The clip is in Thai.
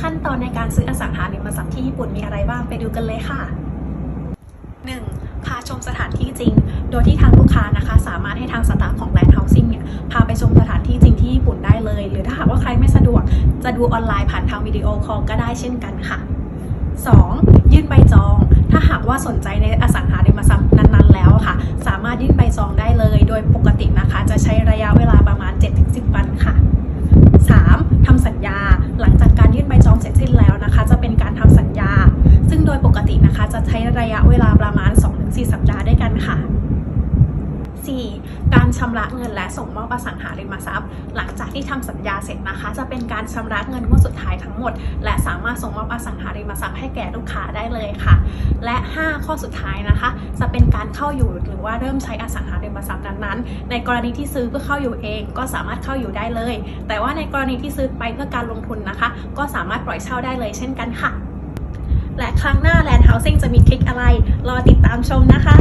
ขั้นตอนในการซื้ออสังหาริมทรัพย์ที่ญี่ปุ่นมีอะไรบ้างไปดูกันเลยค่ะ 1. พาชมสถานที่จริง โดยที่ทางลูกค้านะคะ สามารถให้ทางสตาฟของแลนด์เฮาสิ่งเนี่ยพาไปชมสถานที่จริงที่ญี่ปุ่นได้เลย หรือถ้าหากว่าใครไม่สะดวก จะดูออนไลน์ผ่านทางวิดีโอคอลก็ได้เช่นกันค่ะ 2. ยื่นใบจอง ถ้าหากว่าสนใจในอสังหาริมทรัพย์นั้นๆ แล้วค่ะ สามารถยื่นใบจองได้เลย โดยปกตินะคะจะใช้ ระยะเวลาประมาณ 2-4 สัปดาห์ด้วยกันค่ะ 4. การชำระเงินและส่งมอบอสังหาริมทรัพย์ หลังจากที่ทำสัญญาเสร็จนะคะ จะเป็นการชำระเงินงวดสุดท้ายทั้งหมด และสามารถส่งมอบอสังหาริมทรัพย์ให้แก่ลูกค้าได้เลยค่ะ และ 5 ข้อสุดท้ายนะคะ จะเป็นการเข้าอยู่หรือว่าเริ่มใช้อสังหาริมทรัพย์นั้นๆ ในกรณีที่ซื้อเพื่อเข้าอยู่เองก็สามารถเข้าอยู่ได้เลย แต่ว่าในกรณีที่ซื้อไปเพื่อการลงทุนนะคะ ก็สามารถปล่อยเช่าได้เลยเช่นกันค่ะ และครั้งหน้าแลนด์เฮาสิ่งจะมีคลิกอะไร รอติดตามชมนะคะ